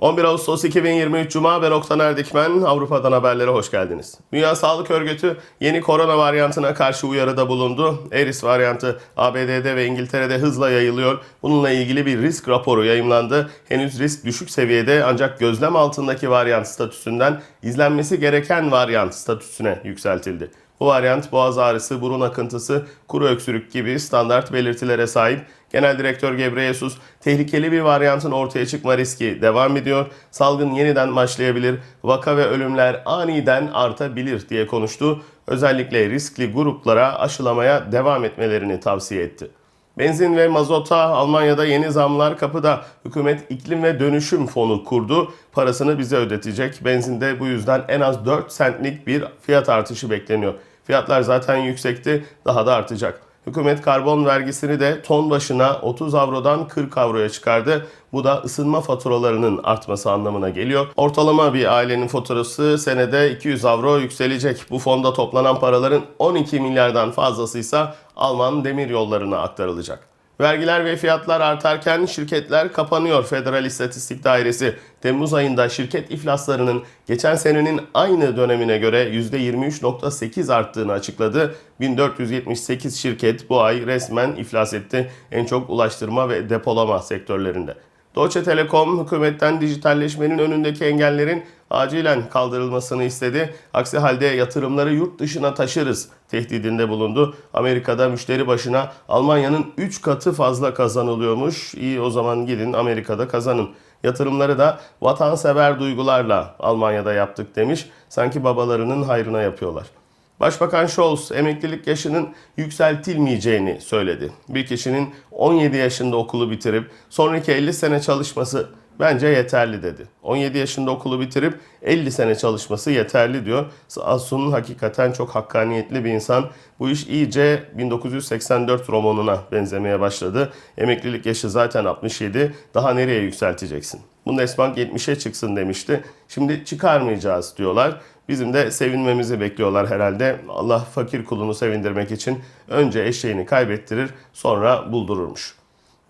11 Ağustos 2023 Cuma ben Oktan Erdikmen. Avrupa'dan haberlere hoş geldiniz. Dünya Sağlık Örgütü yeni korona varyantına karşı uyarıda bulundu. Eris varyantı ABD'de ve İngiltere'de hızla yayılıyor. Bununla ilgili bir risk raporu yayımlandı. Henüz risk düşük seviyede ancak gözlem altındaki varyant statüsünden izlenmesi gereken varyant statüsüne yükseltildi. Bu varyant boğaz ağrısı, burun akıntısı, kuru öksürük gibi standart belirtilere sahip. Genel Direktör Gebreyesus, tehlikeli bir varyantın ortaya çıkma riski devam ediyor. Salgın yeniden başlayabilir, vaka ve ölümler aniden artabilir diye konuştu. Özellikle riskli gruplara aşılamaya devam etmelerini tavsiye etti. Benzin ve mazota Almanya'da yeni zamlar kapıda. Hükümet iklim ve dönüşüm fonu kurdu. Parasını bize ödetecek. Benzinde bu yüzden en az 4 centlik bir fiyat artışı bekleniyor. Fiyatlar zaten yüksekti, daha da artacak. Hükümet karbon vergisini de ton başına 30 avrodan 40 avroya çıkardı. Bu da ısınma faturalarının artması anlamına geliyor. Ortalama bir ailenin faturası senede 200 avro yükselecek. Bu fonda toplanan paraların 12 milyardan fazlası ise Alman demir yollarına aktarılacak. Vergiler ve fiyatlar artarken şirketler kapanıyor. Federal İstatistik Dairesi Temmuz ayında şirket iflaslarının geçen senenin aynı dönemine göre %23.8 arttığını açıkladı. 1478 şirket bu ay resmen iflas etti. En çok ulaştırma ve depolama sektörlerinde. Deutsche Telekom hükümetten dijitalleşmenin önündeki engellerin acilen kaldırılmasını istedi. Aksi halde yatırımları yurt dışına taşırız tehdidinde bulundu. Amerika'da müşteri başına Almanya'nın 3 katı fazla kazanılıyormuş. İyi o zaman gidin Amerika'da kazanın. Yatırımları da vatansever duygularla Almanya'da yaptık demiş. Sanki babalarının hayrına yapıyorlar. Başbakan Scholz emeklilik yaşının yükseltilmeyeceğini söyledi. Bir kişinin 17 yaşında okulu bitirip sonraki 50 sene çalışması bence yeterli dedi. 17 yaşında okulu bitirip 50 sene çalışması yeterli diyor. Asun hakikaten çok hakkaniyetli bir insan. Bu iş iyice 1984 romanına benzemeye başladı. Emeklilik yaşı zaten 67. Daha nereye yükselteceksin? Bundesbank 70'e çıksın demişti. Şimdi çıkarmayacağız diyorlar. Bizim de sevinmemizi bekliyorlar herhalde. Allah fakir kulunu sevindirmek için önce eşeğini kaybettirir sonra buldururmuş.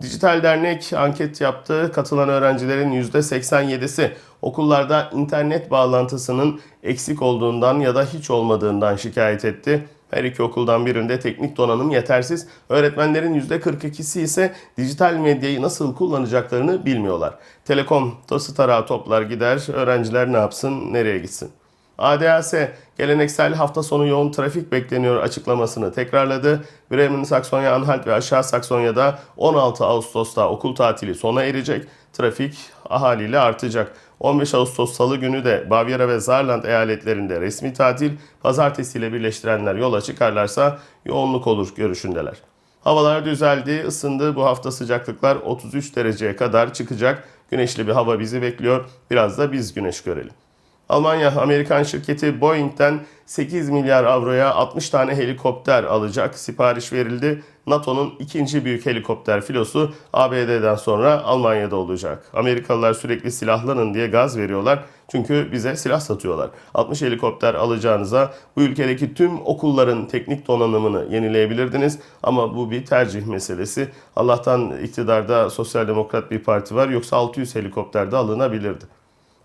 Dijital Dernek anket yaptı. Katılan öğrencilerin %87'si okullarda internet bağlantısının eksik olduğundan ya da hiç olmadığından şikayet etti. Her iki okuldan birinde teknik donanım yetersiz. Öğretmenlerin %42'si ise dijital medyayı nasıl kullanacaklarını bilmiyorlar. Telekom tası tarağı toplar gider. Öğrenciler ne yapsın, nereye gitsin? ADAS geleneksel hafta sonu yoğun trafik bekleniyor açıklamasını tekrarladı. Bremen, Saksonya, Anhalt ve Aşağı Saksonya'da 16 Ağustos'ta okul tatili sona erecek. Trafik ahaliyle artacak. 15 Ağustos Salı günü de Bavyera ve Saarland eyaletlerinde resmi tatil, pazartesiyle birleştirenler yola çıkarlarsa yoğunluk olur görüşündeler. Havalar düzeldi, ısındı. Bu hafta sıcaklıklar 33 dereceye kadar çıkacak. Güneşli bir hava bizi bekliyor. Biraz da biz güneş görelim. Almanya Amerikan şirketi Boeing'den 8 milyar avroya 60 tane helikopter alacak. Sipariş verildi. NATO'nun ikinci büyük helikopter filosu ABD'den sonra Almanya'da olacak. Amerikalılar sürekli silahlanın diye gaz veriyorlar. Çünkü bize silah satıyorlar. 60 helikopter alacağınıza bu ülkedeki tüm okulların teknik donanımını yenileyebilirdiniz. Ama bu bir tercih meselesi. Allah'tan iktidarda sosyal demokrat bir parti var. Yoksa 600 helikopter de alınabilirdi.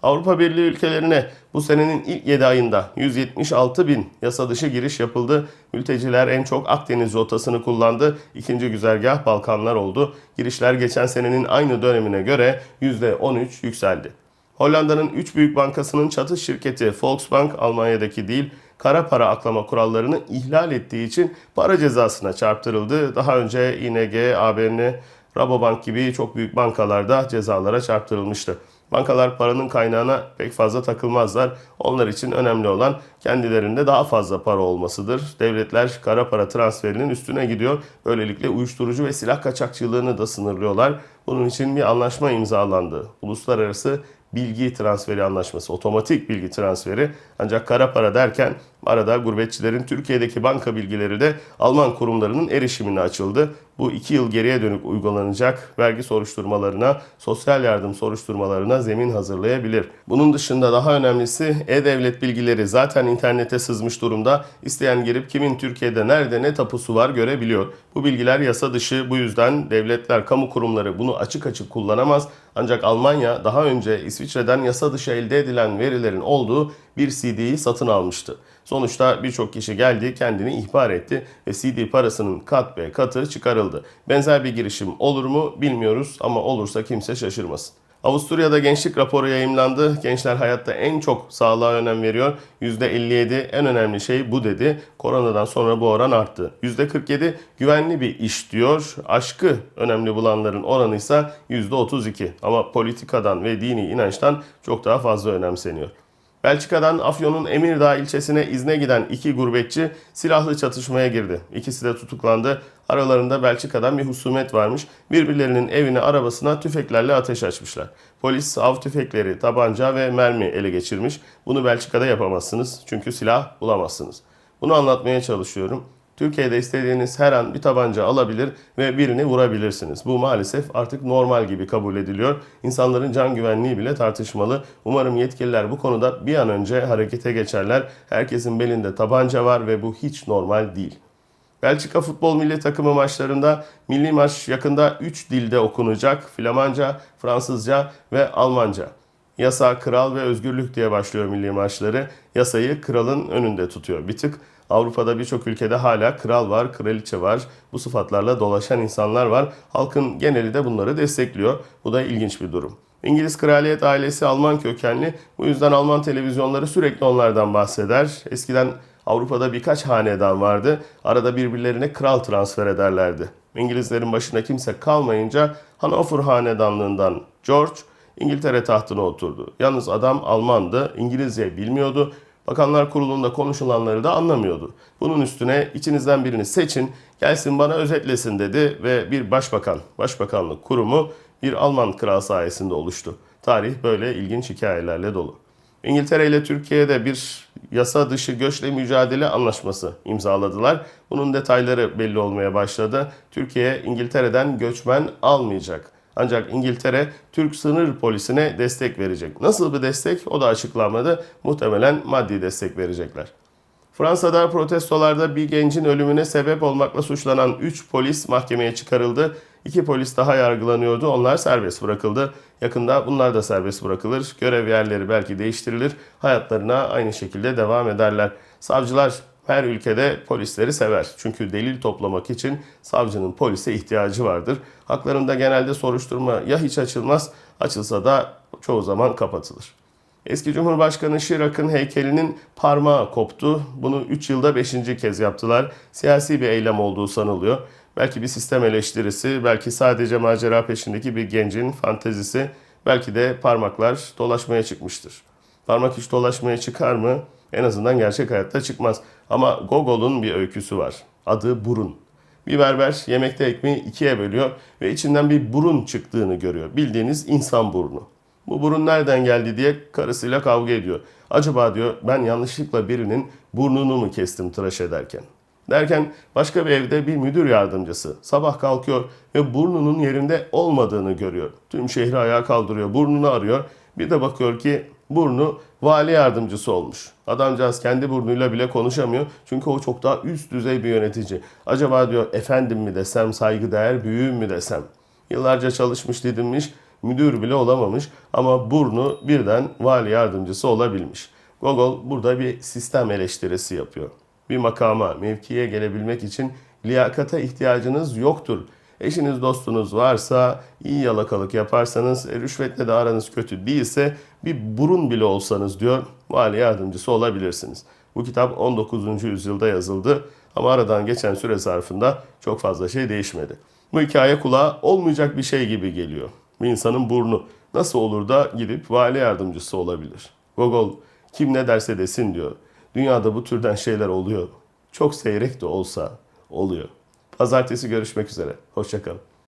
Avrupa Birliği ülkelerine bu senenin ilk 7 ayında 176 bin yasa dışı giriş yapıldı. Mülteciler en çok Akdeniz rotasını kullandı. İkinci güzergah Balkanlar oldu. Girişler geçen senenin aynı dönemine göre %13 yükseldi. Hollanda'nın 3 büyük bankasının çatı şirketi Volksbank Almanya'daki değil kara para aklama kurallarını ihlal ettiği için para cezasına çarptırıldı. Daha önce ING, ABN, Rabobank gibi çok büyük bankalarda cezalara çarptırılmıştı. Bankalar paranın kaynağına pek fazla takılmazlar. Onlar için önemli olan kendilerinde daha fazla para olmasıdır. Devletler kara para transferinin üstüne gidiyor. Böylelikle uyuşturucu ve silah kaçakçılığını da sınırlıyorlar. Bunun için bir anlaşma imzalandı. Uluslararası bilgi transferi anlaşması, otomatik bilgi transferi. Ancak kara para derken arada gurbetçilerin Türkiye'deki banka bilgileri de Alman kurumlarının erişimine açıldı. Bu iki yıl geriye dönük uygulanacak vergi soruşturmalarına, sosyal yardım soruşturmalarına zemin hazırlayabilir. Bunun dışında daha önemlisi e-devlet bilgileri zaten internete sızmış durumda. İsteyen girip kimin Türkiye'de nerede ne tapusu var görebiliyor. Bu bilgiler yasa dışı bu yüzden devletler, kamu kurumları bunu açık açık kullanamaz. Ancak Almanya daha önce İsviçre'den yasa dışı elde edilen verilerin olduğu bir CD'yi satın almıştı. Sonuçta birçok kişi geldi, kendini ihbar etti ve CD parasının kat be katı çıkarıldı. Benzer bir girişim olur mu bilmiyoruz ama olursa kimse şaşırmasın. Avusturya'da gençlik raporu yayımlandı. Gençler hayatta en çok sağlığa önem veriyor. %57 en önemli şey bu dedi. Koronadan sonra bu oran arttı. %47 güvenli bir iş diyor. Aşkı önemli bulanların oranı ise %32. Ama politikadan ve dini inançtan çok daha fazla önemseniyor. Belçika'dan Afyon'un Emirdağ ilçesine izne giden iki gurbetçi silahlı çatışmaya girdi. İkisi de tutuklandı. Aralarında Belçika'dan bir husumet varmış. Birbirlerinin evine, arabasına tüfeklerle ateş açmışlar. Polis av tüfekleri, tabanca ve mermi ele geçirmiş. Bunu Belçika'da yapamazsınız çünkü silah bulamazsınız. Bunu anlatmaya çalışıyorum. Türkiye'de istediğiniz her an bir tabanca alabilir ve birini vurabilirsiniz. Bu maalesef artık normal gibi kabul ediliyor. İnsanların can güvenliği bile tartışmalı. Umarım yetkililer bu konuda bir an önce harekete geçerler. Herkesin belinde tabanca var ve bu hiç normal değil. Belçika futbol milli takımı maçlarında milli maç yakında 3 dilde okunacak. Flamanca, Fransızca ve Almanca. Yasa, kral ve özgürlük diye başlıyor milli maçları. Yasayı kralın önünde tutuyor. Bir tık Avrupa'da birçok ülkede hala kral var, kraliçe var. Bu sıfatlarla dolaşan insanlar var. Halkın geneli de bunları destekliyor. Bu da ilginç bir durum. İngiliz kraliyet ailesi Alman kökenli. Bu yüzden Alman televizyonları sürekli onlardan bahseder. Eskiden Avrupa'da birkaç hanedan vardı. Arada birbirlerine kral transfer ederlerdi. İngilizlerin başına kimse kalmayınca Hanover hanedanlığından George İngiltere tahtına oturdu. Yalnız adam Almandı, İngilizce bilmiyordu. Bakanlar Kurulu'nda konuşulanları da anlamıyordu. Bunun üstüne içinizden birini seçin, gelsin bana özetlesin dedi ve bir başbakan, başbakanlık kurumu bir Alman kral sayesinde oluştu. Tarih böyle ilginç hikayelerle dolu. İngiltere ile Türkiye'de bir yasa dışı göçle mücadele anlaşması imzaladılar. Bunun detayları belli olmaya başladı. Türkiye İngiltere'den göçmen almayacak. Ancak İngiltere Türk sınır polisine destek verecek. Nasıl bir destek o da açıklanmadı. Muhtemelen maddi destek verecekler. Fransa'da protestolarda bir gencin ölümüne sebep olmakla suçlanan 3 polis mahkemeye çıkarıldı. 2 polis daha yargılanıyordu. Onlar serbest bırakıldı. Yakında bunlar da serbest bırakılır. Görev yerleri belki değiştirilir. Hayatlarına aynı şekilde devam ederler. Savcılar her ülkede polisleri sever. Çünkü delil toplamak için savcının polise ihtiyacı vardır. Haklarında genelde soruşturma ya hiç açılmaz, açılsa da çoğu zaman kapatılır. Eski Cumhurbaşkanı Chirac'ın heykelinin parmağı koptu. Bunu 3 yılda 5. kez yaptılar. Siyasi bir eylem olduğu sanılıyor. Belki bir sistem eleştirisi, belki sadece macera peşindeki bir gencin fantezisi, belki de parmaklar dolaşmaya çıkmıştır. Parmak hiç dolaşmaya çıkar mı? En azından gerçek hayatta çıkmaz. Ama Gogol'un bir öyküsü var. Adı burun. Bir berber yemekte ekmeği ikiye bölüyor ve içinden bir burun çıktığını görüyor. Bildiğiniz insan burnu. Bu burun nereden geldi diye karısıyla kavga ediyor. Acaba diyor ben yanlışlıkla birinin burnunu mu kestim tıraş ederken? Derken başka bir evde bir müdür yardımcısı sabah kalkıyor ve burnunun yerinde olmadığını görüyor. Tüm şehri ayağa kaldırıyor, burnunu arıyor. Bir de bakıyor ki burnu vali yardımcısı olmuş. Adamcağız kendi burnuyla bile konuşamıyor. Çünkü o çok daha üst düzey bir yönetici. Acaba diyor efendim mi desem, saygıdeğer büyüğüm mü desem. Yıllarca çalışmış didinmiş, müdür bile olamamış ama burnu birden vali yardımcısı olabilmiş. Gogol burada bir sistem eleştirisi yapıyor. Bir makama, mevkiye gelebilmek için liyakata ihtiyacınız yoktur. Eşiniz dostunuz varsa, iyi yalakalık yaparsanız, e, rüşvetle de aranız kötü değilse bir burun bile olsanız diyor, vali yardımcısı olabilirsiniz. Bu kitap 19. yüzyılda yazıldı ama aradan geçen süre zarfında çok fazla şey değişmedi. Bu hikaye kulağa olmayacak bir şey gibi geliyor. Bir insanın burnu nasıl olur da gidip vali yardımcısı olabilir? Gogol kim ne derse desin diyor. Dünyada bu türden şeyler oluyor. Çok seyrek de olsa oluyor. Pazartesi görüşmek üzere. Hoşçakalın.